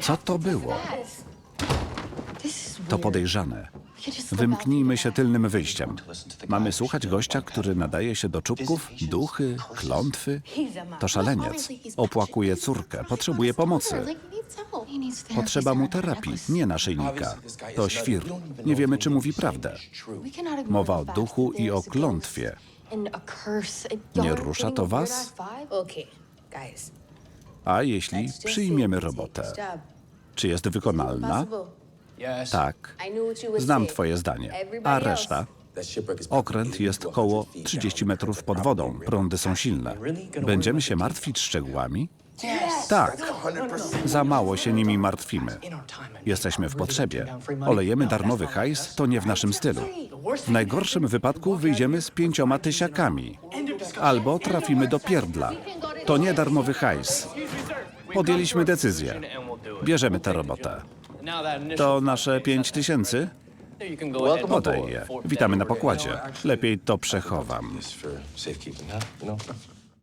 Co to było? To podejrzane. Wymknijmy się tylnym wyjściem. Mamy słuchać gościa, który nadaje się do czubków, duchy, klątwy? To szaleniec. Opłakuje córkę, potrzebuje pomocy. Potrzeba mu terapii, nie naszyjnika. To świr. Nie wiemy, czy mówi prawdę. Mowa o duchu i o klątwie. Nie rusza to was? A jeśli przyjmiemy robotę, czy jest wykonalna? Tak. Znam twoje zdanie. A reszta? Okręt jest koło 30 metrów pod wodą. Prądy są silne. Będziemy się martwić szczegółami? Tak. Za mało się nimi martwimy. Jesteśmy w potrzebie. Olejemy darmowy hajs, to nie w naszym stylu. W najgorszym wypadku wyjdziemy z pięcioma tysiakami. Albo trafimy do pierdla. To nie darmowy hajs. Podjęliśmy decyzję. Bierzemy tę robotę. To nasze pięć tysięcy? Podaj je. Witamy na pokładzie. Lepiej to przechowam.